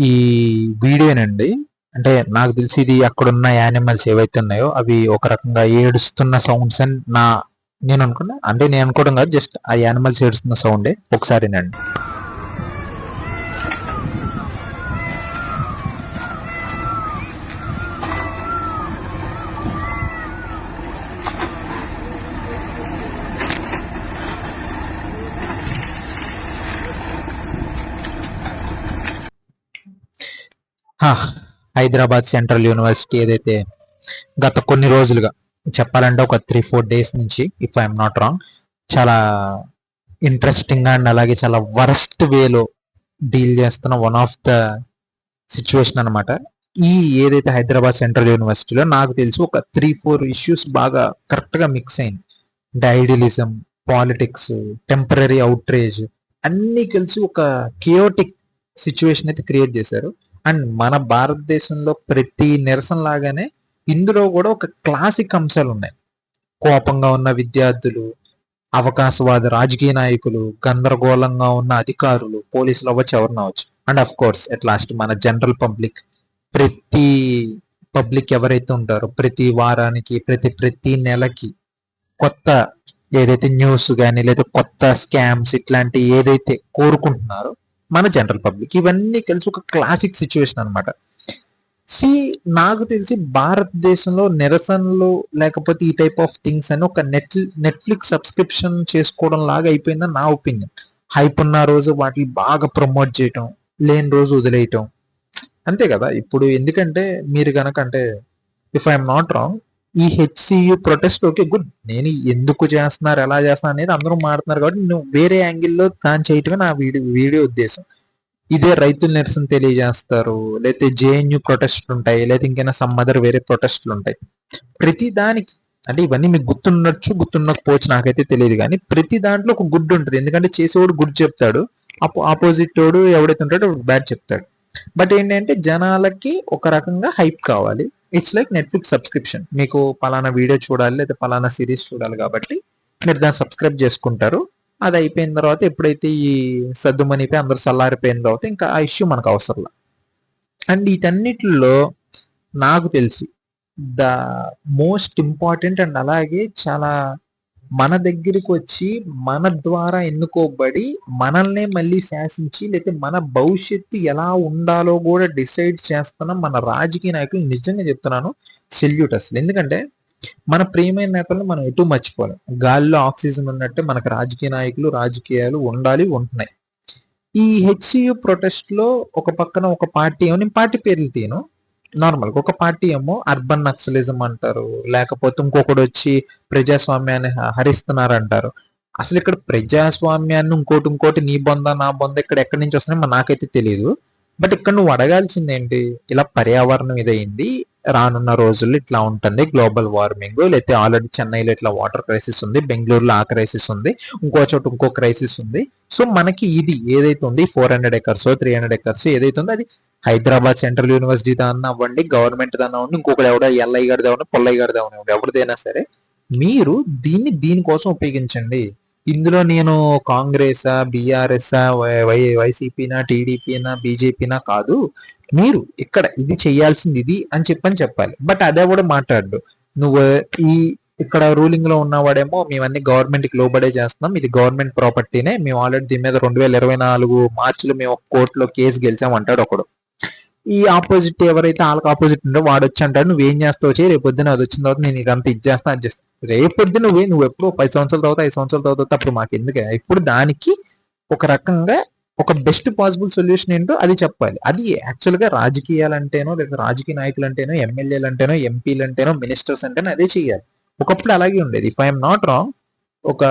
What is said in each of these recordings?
ఈ వీడియోనండి. అంటే నాకు తెలిసి ఇది అక్కడున్న యానిమల్స్ ఏవైతే ఉన్నాయో అవి ఒక రకంగా ఏడుస్తున్న సౌండ్స్ అని నా నేను అనుకున్నా. అంటే నేను అనుకోవడం కాదు జస్ట్ ఆ యానిమల్స్ ఏడుస్తున్న సౌండే. ఒకసారినండి. హైదరాబాద్ సెంట్రల్ యూనివర్సిటీ ఏదైతే గత కొన్ని రోజులుగా చెప్పాలంటే ఒక త్రీ ఫోర్ డేస్ నుంచి ఇఫ్ ఐఎమ్ నాట్ రాంగ్ చాలా ఇంట్రెస్టింగ్ అండ్ అలాగే చాలా వరస్ట్ వేలో డీల్ చేస్తున్న వన్ ఆఫ్ ద సిచ్యువేషన్ అనమాట ఈ ఏదైతే హైదరాబాద్ సెంట్రల్ యూనివర్సిటీలో నాకు తెలిసి ఒక త్రీ ఫోర్ ఇష్యూస్ బాగా కరెక్ట్గా మిక్స్ అయింది అంటే ఐడియలిజం పాలిటిక్స్ టెంపరీ అవుట్రేజ్ అన్ని కలిసి ఒక కియోటిక్ సిచ్యువేషన్ అయితే క్రియేట్ చేశారు. అండ్ మన భారతదేశంలో ప్రతి నిరసన లాగానే ఇందులో కూడా ఒక క్లాసిక్ అంశాలు ఉన్నాయి. కోపంగా ఉన్న విద్యార్థులు అవకాశవాద రాజకీయ నాయకులు గందరగోళంగా ఉన్న అధికారులు పోలీసులు అవ్వచ్చు ఎవరిని అవ్వచ్చు. And of course at last మన జనరల్ పబ్లిక్ ప్రతి పబ్లిక్ ఎవరైతే ఉంటారో ప్రతి వారానికి ప్రతి ప్రతి నెలకి కొత్త ఏదైతే న్యూస్ కానీ లేదా కొత్త స్కామ్స్ ఇట్లాంటి ఏదైతే కోరుకుంటున్నారో మన జనరల్ పబ్లిక్ ఇవన్నీ కలిసి ఒక క్లాసిక్ సిచ్యువేషన్ అనమాట సి నాకు తెలిసి భారతదేశంలో నిరసనలు లేకపోతే ఈ టైప్ ఆఫ్ థింగ్స్ అని ఒక నెట్ నెట్ఫ్లిక్స్ సబ్స్క్రిప్షన్ చేసుకోవడం లాగా అయిపోయిందని నా ఒపీనియన్ హైప్ ఉన్న రోజు వాటిని బాగా ప్రమోట్ చేయటం లేని రోజు వదిలేయటం. అంతే కదా? ఇప్పుడు ఎందుకంటే మీరు కనుక అంటే ఇఫ్ ఐఎమ్ నాట్ రాంగ్ ఈ హెచ్సియు ప్రొటెస్ట్ ఓకే గుడ్ నేను ఎందుకు చేస్తున్నారు ఎలా చేస్తున్నారు అనేది అందరూ మాడుతున్నారు కాబట్టి నువ్వు వేరే యాంగిల్లో దాన్ని చేయటమే నా వీడియో వీడియో ఉద్దేశం. ఇదే రైతుల నిరసన తెలియజేస్తారు లేకపోతే జేఎన్యు ప్రొటెస్ట్లు ఉంటాయి లేకపోతే ఇంకైనా సమ్ అదర్ వేరే ప్రొటెస్ట్లు ఉంటాయి. ప్రతి దానికి అంటే ఇవన్నీ మీకు గుర్తుండొచ్చు గుర్తుండకపోవచ్చు నాకైతే తెలియదు కానీ ప్రతి దాంట్లో ఒక గుడ్ ఉంటుంది. ఎందుకంటే చేసేవాడు గుడ్ చెప్తాడు ఆపోజిట్ వాడు ఎవడైతే ఉంటాడో బ్యాడ్ చెప్తాడు. బట్ ఏంటంటే జనాలకి ఒక రకంగా హైప్ కావాలి. ఇట్స్ లైక్ నెట్ఫ్లిక్స్ సబ్స్క్రిప్షన్ మీకు పలానా వీడియో చూడాలి లేదా పలానా సిరీస్ చూడాలి కాబట్టి మీరు దాన్ని సబ్స్క్రైబ్ చేసుకుంటారు. అది అయిపోయిన తర్వాత ఎప్పుడైతే ఈ సద్దుమనిపై అందరు సల్లారిపోయిన తర్వాత ఇంకా ఆ ఇష్యూ మనకు అవసరం అండ్ వీటన్నిటిలో నాకు తెలిసి ద మోస్ట్ ఇంపార్టెంట్ అండ్ అలాగే చాలా మన దగ్గరికి వచ్చి మన ద్వారా ఎన్నుకోబడి మనల్నే మళ్ళీ శాసించి లేకపోతే మన భవిష్యత్తు ఎలా ఉండాలో కూడా డిసైడ్ చేస్తున్న మన రాజకీయ నాయకులు నిజంగా చెప్తున్నాను సెల్యూట్ అసలు. ఎందుకంటే మన ప్రియమైన నేతలను మనం ఎటు మర్చిపోలేం. గాలిలో ఆక్సిజన్ ఉన్నట్టే మనకు రాజకీయ నాయకులు రాజకీయాలు ఉండాలి ఉంటున్నాయి. ఈ హెచ్సియు ప్రొటెస్ట్లో ఒక పక్కన ఒక పార్టీ ఏమో నేను పార్టీ పేర్లు తీను నార్మల్ ఒక పార్టీ ఏమో అర్బన్ నక్సలిజం అంటారు లేకపోతే ఇంకొకటి వచ్చి ప్రజాస్వామ్యాన్ని హరిస్తున్నారు అంటారు అసలు ఇక్కడ ప్రజాస్వామ్యాన్ని ఇంకోటి ఇంకోటి నీ బొంద నా బొంద ఇక్కడ ఎక్కడి నుంచి వస్తున్నాయి నాకైతే తెలియదు బట్ ఇక్కడ నువ్వు అడగాల్సింది ఏంటి ఇలా పర్యావరణం ఇదైంది రానున్న రోజుల్లో ఇట్లా ఉంటుంది గ్లోబల్ వార్మింగ్ లేకపోతే ఆల్రెడీ చెన్నైలో ఇట్లా వాటర్ క్రైసిస్ ఉంది బెంగళూరులో ఆ క్రైసిస్ ఉంది ఇంకో చోట ఇంకో క్రైసిస్ ఉంది. సో మనకి ఇది ఏదైతే ఉంది four hundred acres three hundred acres ఏదైతే ఉందో అది హైదరాబాద్ సెంట్రల్ యూనివర్సిటీ దాన్ని అవ్వండి గవర్నమెంట్ దాన్ని అవ్వండి ఇంకొకటి ఎవడో ఎల్ఐ గారి దావని పొల్లయ్య గారి అవ్వండి. ఎవరిదైనా సరే మీరు దీన్ని దీనికోసం ఉపయోగించండి. ఇందులో నేను కాంగ్రెస్ బీఆర్ఎస్ వైసీపీనా టీడీపీనా బీజేపీనా కాదు. మీరు ఇక్కడ ఇది చేయాల్సింది ఇది అని చెప్పని చెప్పాలి. బట్ అదే కూడా మాట్లాడు నువ్వు ఈ ఇక్కడ రూలింగ్లో ఉన్నవాడేమో మేమన్నీ గవర్నమెంట్కి లోబడే చేస్తున్నాం. ఇది గవర్నమెంట్ ప్రాపర్టీనే మేము ఆల్రెడీ దీని మీద రెండు వేల ఇరవై నాలుగు మార్చిలో మేము కోర్టులో కేసు గెలిచామంటాడు ఒకడు. ఈ ఆపోజిట్ ఎవరైతే వాళ్ళకి ఆపోజిట్ ఉందో వాడు వచ్చి అంటాడు నువ్వేం చేస్తావు చేయి రేపు పొద్దున అది వచ్చిన తర్వాత నేను ఇదంతా ఇది చేస్తాను అది చేస్తాను రేపు పొద్దున నువ్వే నువ్వు ఎప్పుడు పది సంవత్సరాల తర్వాత ఐదు సంవత్సరాల తర్వాత అప్పుడు మాకు ఎందుకు? ఇప్పుడు దానికి ఒక రకంగా ఒక బెస్ట్ పాసిబుల్ సొల్యూషన్ ఏంటో అది చెప్పాలి. అది యాక్చువల్గా రాజకీయాలు అంటేనో లేదా రాజకీయ నాయకులు అంటేనో ఎమ్మెల్యేలు అంటేనో ఎంపీలు అంటేనో మినిస్టర్స్ అంటేనో అదే చేయాలి ఒకప్పుడు అలాగే ఉండేది. ఇఫ్ ఐఎమ్ నాట్ రాంగ్ ఒక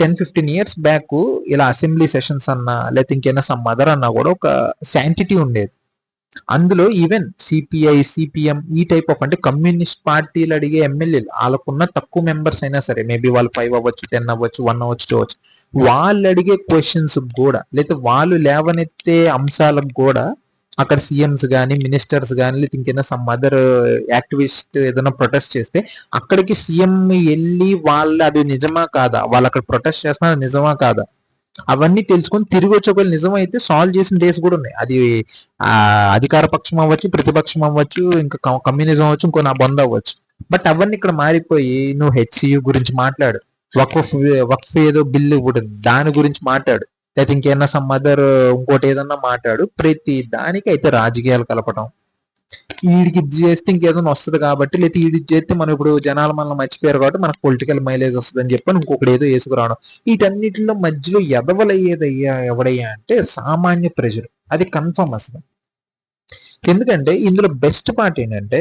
టెన్ ఫిఫ్టీన్ ఇయర్స్ బ్యాక్ ఇలా అసెంబ్లీ సెషన్స్ అన్నా లేకపోతే ఇంకేనా సమ్ మదర్ అన్నా కూడా ఒక శాంటిటీ ఉండేది. అందులో ఈవెన్ సిపిఐ సిపిఎం ఈ టైప్ ఆఫ్ అంటే కమ్యూనిస్ట్ పార్టీలు అడిగే ఎమ్మెల్యేలు వాళ్ళకున్న తక్కువ మెంబర్స్ అయినా సరే మేబీ వాళ్ళు ఫైవ్ అవ్వచ్చు టెన్ అవ్వచ్చు వన్ అవ్వచ్చు టూ అవ్వచ్చు వాళ్ళు అడిగే క్వశ్చన్స్ కూడా లేదా వాళ్ళు లేవనెత్తే అంశాలకు కూడా అక్కడ సీఎంస్ కానీ మినిస్టర్స్ కానీ లేదా ఇంకేదైనా సమ్ అదర్ యాక్టివిస్ట్ ఏదైనా ప్రొటెస్ట్ చేస్తే అక్కడికి సీఎం వెళ్ళి వాళ్ళు అది నిజమా కాదా? వాళ్ళు అక్కడ ప్రొటెస్ట్ చేస్తున్నారు నిజమా కాదా? అవన్నీ తెలుసుకొని తిరిగి వచ్చి ఒకవేళ నిజమైతే సాల్వ్ చేసిన డేస్ కూడా ఉన్నాయి. అది ఆ అధికార పక్షం అవ్వచ్చు ప్రతిపక్షం అవ్వచ్చు ఇంకా కమ్యూనిజం అవ్వచ్చు ఇంకో నా బంద్ అవ్వచ్చు. బట్ అవన్నీ ఇక్కడ మారిపోయి నువ్వు హెచ్సియు గురించి మాట్లాడు. వక్ఫ్ వక్ఫ్ ఏదో బిల్లు కూడా దాని గురించి మాట్లాడు. లేకపోతే ఇంకేమన్నా సమ్ అదర్ ఇంకోటి ఏదన్నా మాట్లాడు. ప్రతి దానికి అయితే రాజకీయాలు కలపడం వీడికి ఇది చేస్తే ఇంకేదైనా వస్తుంది కాబట్టి లేకపోతే వీడి చేస్తే మనం ఇప్పుడు జనాలు మనల్ని మర్చిపోయారు కాబట్టి మనకు పొలిటికల్ మైలేజ్ వస్తుంది అని చెప్పి ఇంకొకటి ఏదో వేసుకురావడం. వీటన్నిటిలో మధ్యలో ఎదవలయ్యేదయ్యా ఎవడయ్యా అంటే సామాన్య ప్రజలు. అది కన్ఫర్మ్ అసలు. ఎందుకంటే ఇందులో బెస్ట్ పార్ట్ ఏంటంటే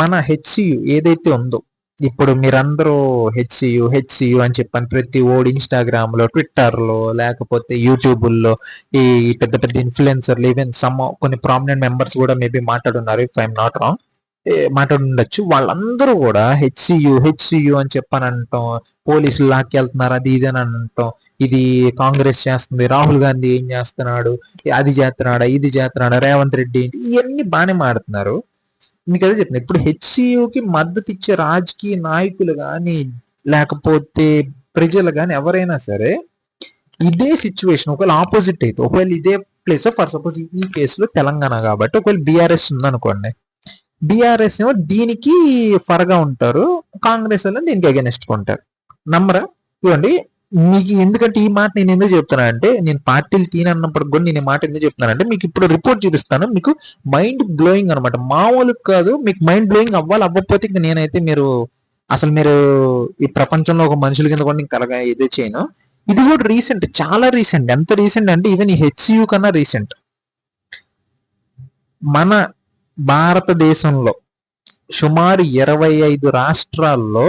మన హెచ్సియు ఏదైతే ఉందో ఇప్పుడు మీరందరూ హెచ్సియు హెచ్సియు అని చెప్పని ప్రతి ఓడి ఇన్స్టాగ్రామ్లో ట్విట్టర్లో లేకపోతే యూట్యూబుల్లో ఈ పెద్ద పెద్ద ఇన్ఫ్లుయెన్సర్లు ఈవెన్ సమ్ కొన్ని ప్రామినెంట్ మెంబర్స్ కూడా మేబీ మాట్లాడున్నారు ఇఫ్ ఐఎమ్ నాట్ రాంగ్. మాట్లాడుండొచ్చు. వాళ్ళందరూ కూడా హెచ్సియు హెచ్సియు అని చెప్పని అంటాం. పోలీసులు లాక్కెళ్తున్నారు అది ఇది అని అంటాం. ఇది కాంగ్రెస్ చేస్తుంది రాహుల్ గాంధీ ఏం చేస్తున్నాడు అది చేస్తున్నాడా ఇది చేస్తున్నాడా రేవంత్ రెడ్డి ఏంటి ఇవన్నీ బాగానే మాడుతున్నారు. మీకు అదే చెప్తున్నా ఇప్పుడు హెచ్సియుకి మద్దతు ఇచ్చే రాజకీయ నాయకులు కానీ లేకపోతే ప్రజలు కానీ ఎవరైనా సరే ఇదే సిచ్యువేషన్ ఒకవేళ ఆపోజిట్ అయితే ఒకవేళ ఇదే ప్లేస్ ఫర్ సపోజ్ ఈ కేసులో తెలంగాణ కాబట్టి ఒకవేళ బీఆర్ఎస్ ఉందనుకోండి బీఆర్ఎస్ ఏమో దీనికి ఫరగా ఉంటారు కాంగ్రెస్ వాళ్ళు దీనికి అగెనిస్ట్ ఉంటారు. నమ్మరా? చూడండి మీకు ఎందుకంటే ఈ మాట నేను ఎందుకు చెప్తున్నా అంటే నేను పార్టీలు తీనన్నప్పుడు కూడా నేను ఈ మాట ఎందుకు చెప్తున్నానంటే మీకు ఇప్పుడు రిపోర్ట్ చూపిస్తాను. మీకు మైండ్ బ్లోయింగ్ అనమాట మామూలు కాదు మీకు మైండ్ బ్లోయింగ్ అవ్వాలి అవ్వకపోతే ఇంకా నేనైతే మీరు అసలు మీరు ఈ ప్రపంచంలో ఒక మనుషుల కింద కూడా నేను కలగా ఇదే చేయను. ఇది కూడా రీసెంట్ చాలా రీసెంట్ ఎంత రీసెంట్ అంటే ఈవెన్ ఈ హెచ్సియు కన్నా రీసెంట్ మన భారతదేశంలో సుమారు ఇరవై ఐదు రాష్ట్రాల్లో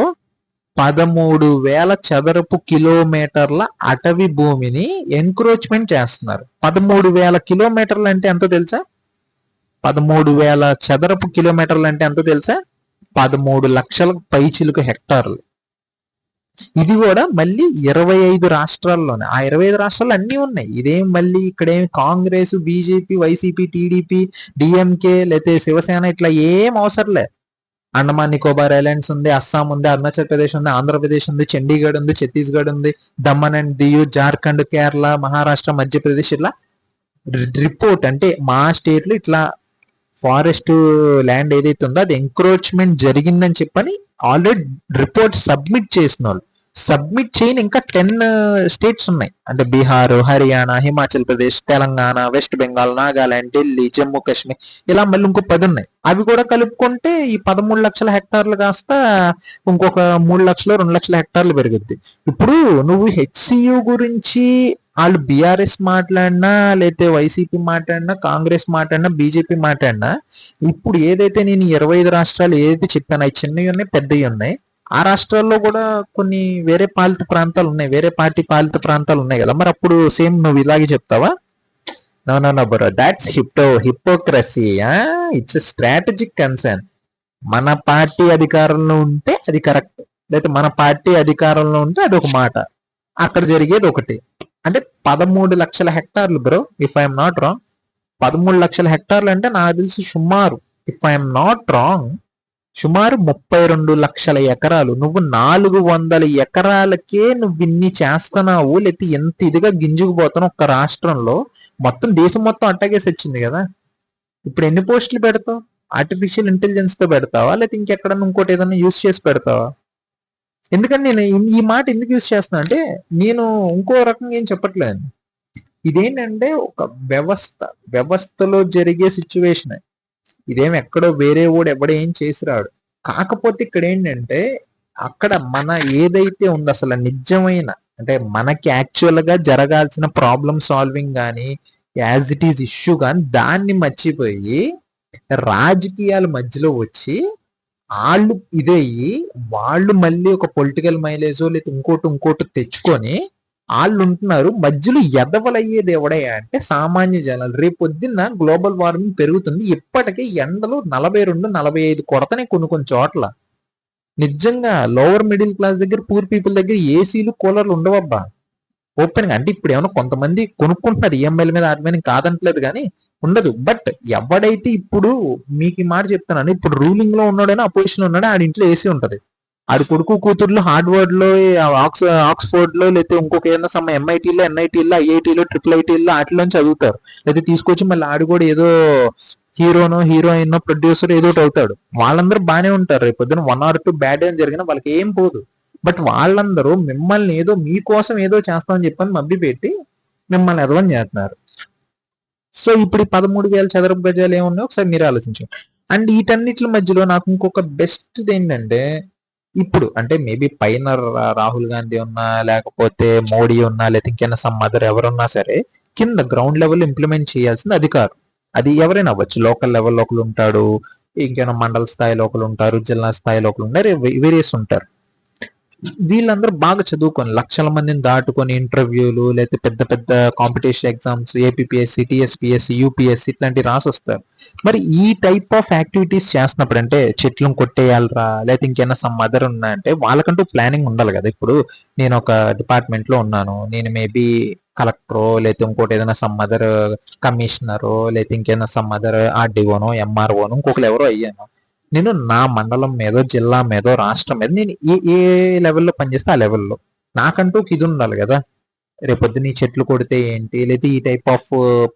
పదమూడు వేల చదరపు కిలోమీటర్ల అటవీ భూమిని ఎంక్రోచ్మెంట్ చేస్తున్నారు. పదమూడు వేల కిలోమీటర్లు అంటే ఎంతో తెలుసా? పదమూడు వేల చదరపు కిలోమీటర్లు అంటే ఎంతో తెలుసా? పదమూడు లక్షల పైచిలుకు హెక్టార్లు. ఇది కూడా మళ్ళీ ఇరవై ఐదు రాష్ట్రాల్లోనే. ఆ ఇరవై ఐదు రాష్ట్రాలు అన్నీ ఉన్నాయి. ఇదేం మళ్ళీ ఇక్కడేం Congress BJP YCP TDP DMK లేకపోతే శివసేన ఇట్లా ఏం అవసరం లేదు. అండమాన్ నికోబార్ ఐలాండ్స్ ఉంది అస్సాం ఉంది అరుణాచల్ ప్రదేశ్ ఉంది ఆంధ్రప్రదేశ్ ఉంది చండీగఢ్ ఉంది ఛత్తీస్గఢ్ ఉంది దమన్ అండ్ దియు జార్ఖండ్ కేరళ మహారాష్ట్ర మధ్యప్రదేశ్ ఇట్లా రిపోర్ట్ అంటే మా స్టేట్లో ఇట్లా ఫారెస్ట్ ల్యాండ్ ఏదైతే ఉందో అది ఎంక్రోచ్మెంట్ జరిగిందని చెప్పని ఆల్రెడీ రిపోర్ట్ సబ్మిట్ చేసిన వాళ్ళు. సబ్మిట్ చేయని ఇంకా టెన్ స్టేట్స్ uh, ఉన్నాయి. అంటే బీహార్ హర్యానా హిమాచల్ ప్రదేశ్ తెలంగాణ వెస్ట్ బెంగాల్ నాగాలాండ్ ఢిల్లీ జమ్మూ కాశ్మీర్ ఇలా మళ్ళీ ఇంకో పది ఉన్నాయి. అవి కూడా కలుపుకుంటే ఈ పదమూడు లక్షల హెక్టార్లు కాస్త ఇంకొక మూడు లక్షలు రెండు లక్షల హెక్టార్లు పెరుగుద్ది. ఇప్పుడు నువ్వు హెచ్సియు గురించి వాళ్ళు బీఆర్ఎస్ మాట్లాడినా లేతే వైసీపీ మాట్లాడినా కాంగ్రెస్ మాట్లాడినా బీజేపీ మాట్లాడినా ఇప్పుడు ఏదైతే నేను ఇరవై ఐదు రాష్ట్రాలు ఏదైతే చెప్పాను అవి చిన్నవి ఉన్నాయి పెద్దవి ఉన్నాయి. ఆ రాష్ట్రాల్లో కూడా కొన్ని వేరే పాలిత ప్రాంతాలు ఉన్నాయి. వేరే పార్టీ పాలిత ప్రాంతాలు ఉన్నాయి కదా. మరి అప్పుడు సేమ్ నువ్వు ఇలాగే చెప్తావా? No no no bro that's హిప్టో hypocrisy it's strategic concern మన పార్టీ అధికారంలో ఉంటే అది కరెక్ట్ లేకపోతే మన పార్టీ అధికారంలో ఉంటే అది ఒక మాట. అక్కడ జరిగేది ఒకటి. అంటే పదమూడు లక్షల హెక్టార్లు bro if I'm not wrong పదమూడు లక్షల హెక్టార్లు అంటే నాకు తెలిసి సుమారు. ఇఫ్ ఐఎమ్ నాట్ రాంగ్ సుమారు ముప్పై రెండు లక్షల ఎకరాలు. నువ్వు నాలుగు వందల ఎకరాలకే నువ్వు ఇన్ని చేస్తున్నావు లేకపోతే ఎంత ఇదిగా గింజుకుపోతున్నావు ఒక రాష్ట్రంలో? మొత్తం దేశం మొత్తం అట్టగేసి వచ్చింది కదా. ఇప్పుడు ఎన్ని పోస్టులు పెడతావు? ఆర్టిఫిషియల్ ఇంటెలిజెన్స్తో పెడతావా? లేకపోతే ఇంకెక్కడన్నా ఇంకోటి ఏదైనా యూస్ చేసి పెడతావా? ఎందుకంటే నేను ఈ మాట ఎందుకు యూస్ చేస్తున్నా అంటే నేను ఇంకో రకంగా ఏం చెప్పట్లేదు. ఇదేంటంటే ఒక వ్యవస్థ వ్యవస్థలో జరిగే సిచ్యువేషన్ ఇదేం ఎక్కడో వేరే వాడు ఎవడో ఏం చేసి రాడు కాకపోతే ఇక్కడ ఏంటంటే అక్కడ మన ఏదైతే ఉందో అసలు నిజమైన అంటే మనకి యాక్చువల్గా జరగాల్సిన ప్రాబ్లం సాల్వింగ్ కానీ యాజ్ ఇట్ ఈస్ ఇష్యూ కానీ దాన్ని మర్చిపోయి రాజకీయాల మధ్యలో వచ్చి వాళ్ళు ఇదయ్యి వాళ్ళు మళ్ళీ ఒక పొలిటికల్ మైలేజో లేదా ఇంకోటి ఇంకోటి తెచ్చుకొని వాళ్ళు ఉంటున్నారు మధ్యలో ఎదవలయ్యేది ఎవడయ్యా అంటే సామాన్య జనాలు. రేపు పొద్దున్న గ్లోబల్ వార్మింగ్ పెరుగుతుంది. ఇప్పటికే ఎండలు నలభై రెండు నలభై ఐదు కొడతనే కొన్ని కొన్ని చోట్ల. నిజంగా లోవర్ మిడిల్ క్లాస్ దగ్గర పూర్ పీపుల్ దగ్గర ఏసీలు కూలర్లు ఉండవబ్బా. ఓపెన్గా అంటే ఇప్పుడు ఏమైనా కొంతమంది కొనుక్కుంటున్నారు ఈఎంఐల మీద వాటి మీద కాదంటలేదు కానీ ఉండదు. బట్ ఎవడైతే ఇప్పుడు మీకు ఈ మాట చెప్తున్నాను ఇప్పుడు రూలింగ్లో ఉన్నాడైనా అపోజిషన్ ఉన్నాడో ఆడి ఇంట్లో ఏసీ ఉంటది. ఆడి కొడుకు కూతుర్లు హార్డ్వర్డ్లో ఆక్స్ ఆక్స్ఫోర్డ్లో లేకపోతే ఇంకొక ఏదైనా సమ్ ఎంఐటీలో ఎన్ఐటీలో ఐఐటీలో ట్రిపుల్ ఐటీలో వాటిలో చదువుతారు. లేకపోతే తీసుకొచ్చి మళ్ళీ ఆడు కూడా ఏదో హీరోనో హీరోయిన్ ప్రొడ్యూసర్ ఏదో ఒకటి అవుతాడు. వాళ్ళందరూ బాగానే ఉంటారు. రేపు పొద్దున వన్ ఆర్ టూ బ్యాడ్ ఏం జరిగిన వాళ్ళకి ఏం పోదు. బట్ వాళ్ళందరూ మిమ్మల్ని ఏదో మీకోసం ఏదో చేస్తామని చెప్పని మబ్బి పెట్టి మిమ్మల్ని ఎదవని చేస్తున్నారు. సో ఇప్పుడు ఈ పదమూడు వేల చదరపు గజాలు ఏమున్నాయో ఒకసారి మీరు ఆలోచించండి. అండ్ వీటన్నిటి మధ్యలో నాకు ఇంకొక బెస్ట్ ఏంటంటే ఇప్పుడు అంటే మేబీ పైన రా- రాహుల్ గాంధీ ఉన్నా లేకపోతే మోడీ ఉన్నా లేకపోతే ఇంకైనా సమ్ మదర్ ఎవరున్నా సరే కింద గ్రౌండ్ లెవెల్ ఇంప్లిమెంట్ చేయాల్సింది అధికారం. అది ఎవరైనా అవ్వచ్చు. లోకల్ లెవెల్ ఒకరు ఉంటాడు ఇంకేమైనా మండల స్థాయిలో ఒకరు ఉంటారు జిల్లా స్థాయిలో ఒకరు ఉంటారు వేరియస్ ఉంటారు. వీళ్ళందరూ బాగా చదువుకొని లక్షల మందిని దాటుకొని ఇంటర్వ్యూలు లేకపోతే పెద్ద పెద్ద competition exams APSC TSPSC UPSC ఇట్లాంటివి రాసి వస్తారు. మరి ఈ టైప్ ఆఫ్ యాక్టివిటీస్ చేస్తున్నప్పుడు అంటే చెట్లను కొట్టేయాలరా లేకపోతే ఇంకేమైనా సమ్ మదర్ ఉన్నా అంటే వాళ్ళకంటూ ప్లానింగ్ ఉండాలి కదా. ఇప్పుడు నేను ఒక డిపార్ట్మెంట్లో ఉన్నాను నేను మేబీ కలెక్టరో లేకపోతే ఇంకోటి ఏదైనా సమ్ మదర్ కమిషనరో లేకపోతే ఇంకేదైనా సమ్ మదర్ ఆర్డీఓనో ఎంఆర్ఓనో ఇంకొకరు ఎవరో అయ్యాను. నేను నా మండలం మీదో జిల్లా మీదో రాష్ట్రం మీద నేను ఏ ఏ లెవెల్లో పనిచేస్తే ఆ లెవెల్లో. నాకంటూ ఒక ఇది ఉండాలి కదా. రేపొద్దున ఈ చెట్లు కొడితే ఏంటి? లేదా ఈ టైప్ ఆఫ్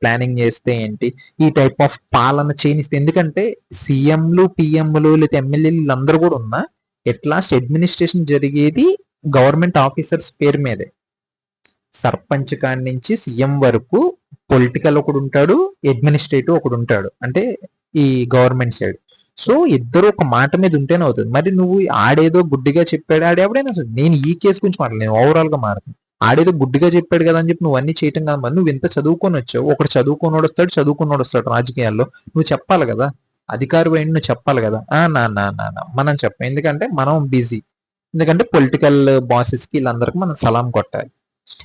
ప్లానింగ్ చేస్తే ఏంటి? ఈ టైప్ ఆఫ్ పాలన చేయనిస్తే ఎందుకంటే సీఎంలు పిఎంలు లేదా ఎమ్మెల్యేలు అందరూ కూడా ఉన్నా ఎట్ లాస్ట్ అడ్మినిస్ట్రేషన్ జరిగేది గవర్నమెంట్ ఆఫీసర్స్ పేరు మీదే. సర్పంచ్ కాడి నుంచి సీఎం వరకు పొలిటికల్ ఒకడు ఉంటాడు అడ్మినిస్ట్రేటివ్ ఒకడు ఉంటాడు. అంటే ఈ గవర్నమెంట్ సైడ్. సో ఇద్దరు ఒక మాట మీద ఉంటేనే అవుతుంది. మరి నువ్వు ఆడేదో గుడ్డిగా చెప్పాడు ఆడు ఎవడైనా అసలు నేను ఈ కేసు గురించి మాట్లాడలేను ఓవరాల్గా మారుతుంది ఆడేదో గుడ్డిగా చెప్పాడు కదా అని చెప్పి నువ్వు అన్ని చేయటం కదా. మరి నువ్వు ఇంత చదువుకొని వచ్చావు ఒకటి చదువుకున్నోడు వస్తాడు చదువుకున్నోడు వస్తాడు రాజకీయాల్లో. నువ్వు చెప్పాలి కదా అధికారి పోయింది నువ్వు చెప్పాలి కదా. ఆ నా నా నా నా మనం చెప్పాం. ఎందుకంటే మనం బిజీ ఎందుకంటే పొలిటికల్ బాసెస్కి వీళ్ళందరికీ మనం సలాం కొట్టాలి.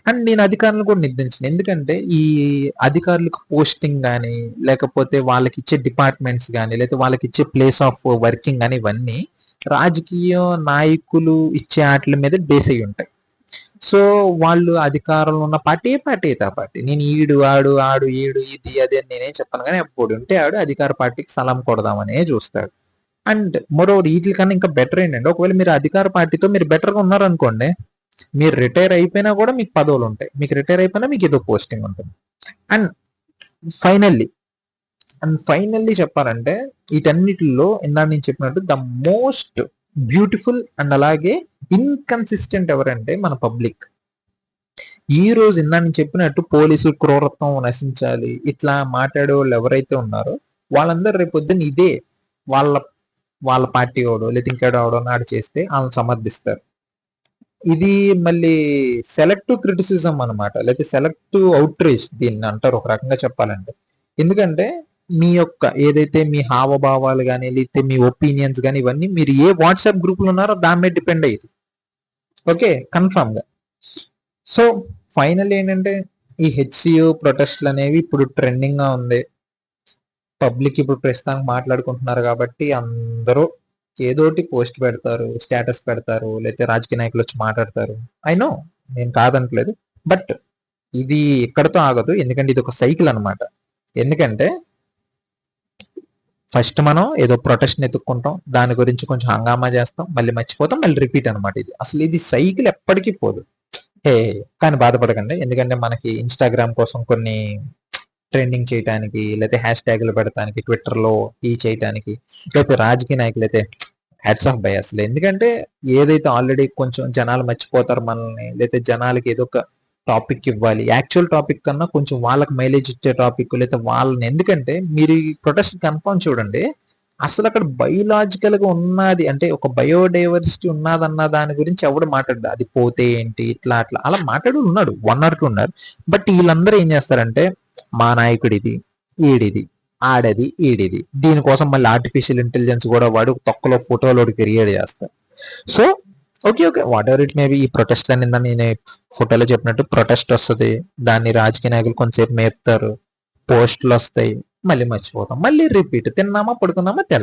అండ్ నేను అధికారులను కూడా నిర్దించిన ఎందుకంటే ఈ అధికారులకు పోస్టింగ్ కానీ లేకపోతే వాళ్ళకి ఇచ్చే డిపార్ట్మెంట్స్ కానీ లేకపోతే వాళ్ళకి ఇచ్చే ప్లేస్ ఆఫ్ వర్కింగ్ కానీ ఇవన్నీ రాజకీయ నాయకులు ఇచ్చే ఆటల మీద బేస్ అయి ఉంటాయి. సో వాళ్ళు అధికారంలో ఉన్న పార్టీ ఏ పార్టీ అయితే ఆ పార్టీ. నేను ఈడు ఆడు ఆడు ఈడు ఇది అది అని నేనేం చెప్పాను కానీ అప్పుడు ఉంటే ఆడు అధికార పార్టీకి సలాం కొడదామనే చూస్తాడు. అండ్ మరో వీటి కన్నా ఇంకా బెటర్ ఏంటంటే ఒకవేళ మీరు అధికార పార్టీతో మీరు బెటర్గా ఉన్నారనుకోండి మీరు రిటైర్ అయిపోయినా కూడా మీకు పదవులు ఉంటాయి. మీకు రిటైర్ అయిపోయినా మీకు ఏదో పోస్టింగ్ ఉంటుంది. అండ్ ఫైనల్లీ అండ్ ఫైనల్లీ చెప్పాలంటే వీటన్నిటిలో ఇందా నేను చెప్పినట్టు ద మోస్ట్ బ్యూటిఫుల్ అండ్ అలాగే ఇన్కన్సిస్టెంట్ ఎవరంటే మన పబ్లిక్ ఈ రోజు ఇందా నేను చెప్పినట్టు పోలీసులు క్రూరత్వం నశించాలి ఇట్లా మాట్లాడే వాళ్ళు ఎవరైతే ఉన్నారో వాళ్ళందరూ రేపు పొద్దున్న ఇదే వాళ్ళ వాళ్ళ పార్టీ వాడు లేదా ఇంకేడో అవడో నాడు చేస్తే వాళ్ళని సమర్థిస్తారు. ఇది మళ్ళీ సెలెక్టివ్ క్రిటిసిజం అనమాట లేకపోతే సెలెక్టివ్ అవుట్రీచ్ దీన్ని అంటారు ఒక రకంగా చెప్పాలంటే. ఎందుకంటే మీ యొక్క ఏదైతే మీ హావభావాలు కానీ లేకపోతే మీ ఒపీనియన్స్ కానీ ఇవన్నీ మీరు ఏ వాట్సాప్ గ్రూప్లో ఉన్నారో దాని మీద డిపెండ్ అయ్యేది. ఓకే? కన్ఫామ్గా సో ఫైనల్ ఏంటంటే ఈ హెచ్సియు ప్రొటెస్ట్లు అనేవి ఇప్పుడు ట్రెండింగ్గా ఉంది. పబ్లిక్ ఇప్పుడు ప్రస్తుతానికి మాట్లాడుకుంటున్నారు కాబట్టి అందరూ ఏదోటి పోస్ట్ పెడతారు స్టేటస్ పెడతారు లేకపోతే రాజకీయ నాయకులు వచ్చి మాట్లాడతారు. ఐ నో నేను కాదనట్లేదు. బట్ ఇది ఇక్కడతో ఆగదు ఎందుకంటే ఇది ఒక సైకిల్ అన్నమాట. ఎందుకంటే ఫస్ట్ మనం ఏదో ప్రొటెక్షన్ ఎత్తుక్కుంటాం దాని గురించి కొంచెం హంగామా చేస్తాం మళ్ళీ మర్చిపోతాం మళ్ళీ రిపీట్ అన్నమాట ఇది. అసలు ఇది సైకిల్ ఎప్పటికీ పోదు. హే కానీ బాధపడకండి. ఎందుకంటే మనకి ఇన్స్టాగ్రామ్ కోసం కొన్ని ట్రెండింగ్ చేయడానికి లేకపోతే హ్యాష్ ట్యాగ్లు పెడతానికి ట్విట్టర్లో ఈ చేయడానికి లేకపోతే రాజకీయ నాయకులు అయితే హ్యాట్స్ ఆఫ్ బై అసలు. ఎందుకంటే ఏదైతే ఆల్రెడీ కొంచెం జనాలు మర్చిపోతారు మనల్ని లేకపోతే జనాలకి ఏదో ఒక టాపిక్ ఇవ్వాలి యాక్చువల్ టాపిక్ కన్నా కొంచెం వాళ్ళకి మైలేజ్ ఇచ్చే టాపిక్ లేకపోతే వాళ్ళని. ఎందుకంటే మీరు ఈ ప్రొటెస్ట్ కన్ఫర్మ్ చూడండి అసలు అక్కడ బయోలాజికల్గా ఉన్నది అంటే ఒక బయోడైవర్సిటీ ఉన్నదన్న దాని గురించి ఎవడు మాట్లాడు అది పోతే ఏంటి ఇట్లా అట్లా. అలా మాట్లాడు ఉన్నాడు వన్ ఆర్ టూ ఉన్నారు. బట్ వీళ్ళందరూ ఏం చేస్తారంటే మా నాయకుడిది ఈడిది ఆడది ఈడిది. దీనికోసం మళ్ళీ ఆర్టిఫిషియల్ ఇంటెలిజెన్స్ కూడా వాడు తొక్కలో ఫోటోలు క్రియేట్ చేస్తారు so okay okay whatever it maybe ఈ ప్రొటెస్ట్ అని నేను ఫోటోలో చెప్పినట్టు ప్రొటెస్ట్ వస్తుంది. దాన్ని రాజకీయ నాయకులు కొంతసేపు మేపుతారు. పోస్టులు వస్తాయి. మళ్ళీ మర్చిపోతాం. మళ్ళీ రిపీట్ తిన్నామా పడుకున్నామా తెల్ల